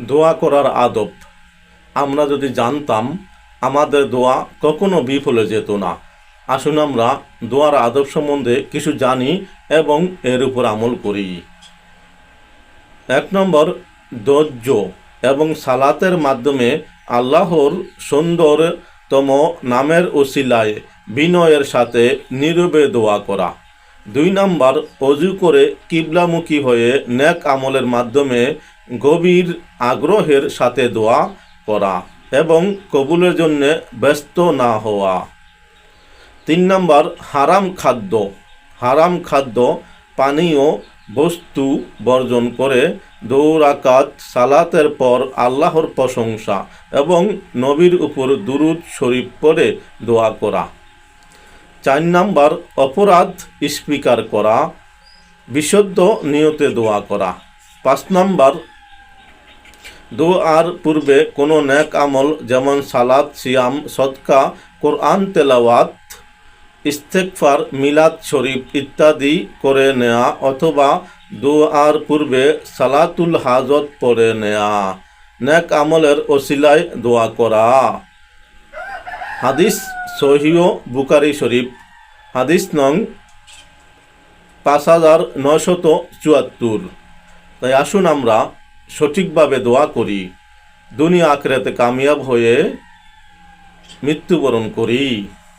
দোয়া করার আদব। আমরা যদি জানতাম, আমাদের দোয়া কখনো বিফলে যেত না। আসুন আমরা দোয়ার আদব সম্বন্ধে কিছু জানি এবং এর উপর আমল করি। এক নম্বর, ধৈর্য এবং সালাতের মাধ্যমে আল্লাহর সুন্দরতম নামের ওসিলায় বিনয়ের সাথে নীরবে দোয়া করা। দুই নম্বর, অজু করে কিবলামুখী হয়ে নেক আমলের মাধ্যমে গভীর আগ্রহের সাথে দোয়া করা এবং কবুলের জন্য ব্যস্ত না হওয়া। তিন নম্বর, হারাম খাদ্য। হারাম খাদ্য, পানীয় বস্তু বর্জন করে দৌরাকাত সালাতের পর আল্লাহর প্রশংসা এবং নবীর উপর দুরুদ শরীফ পড়ে দোয়া করা। চার নম্বর, অপরাধ স্বীকার করা। বিশুদ্ধ নিয়তে দোয়া করা। পাঁচ নম্বর দোয়ার পূর্বে কোনো ন্যাক আমল যেমন সালাদ, সিয়াম সৎকা কোরআন, তেলাওয়াত ইস্তেকফার মিলাদ শরীফ ইত্যাদি করে নেয়া অথবা দোয়ার পূর্বে সালাতুল হাজত পড়ে নেয়া। নেক আমলের ওসিলায় দোয়া করা। হাদিস সহিও বুকারি শরীফ। হাদিস নং পাঁচ হাজার নয়শত চুয়াত্তর। তাই আসুন আমরা সঠিকভাবে দোয়া করি দুনিয়া আখরাতে কামিয়াব হয়ে মৃত্যুবরণ করি।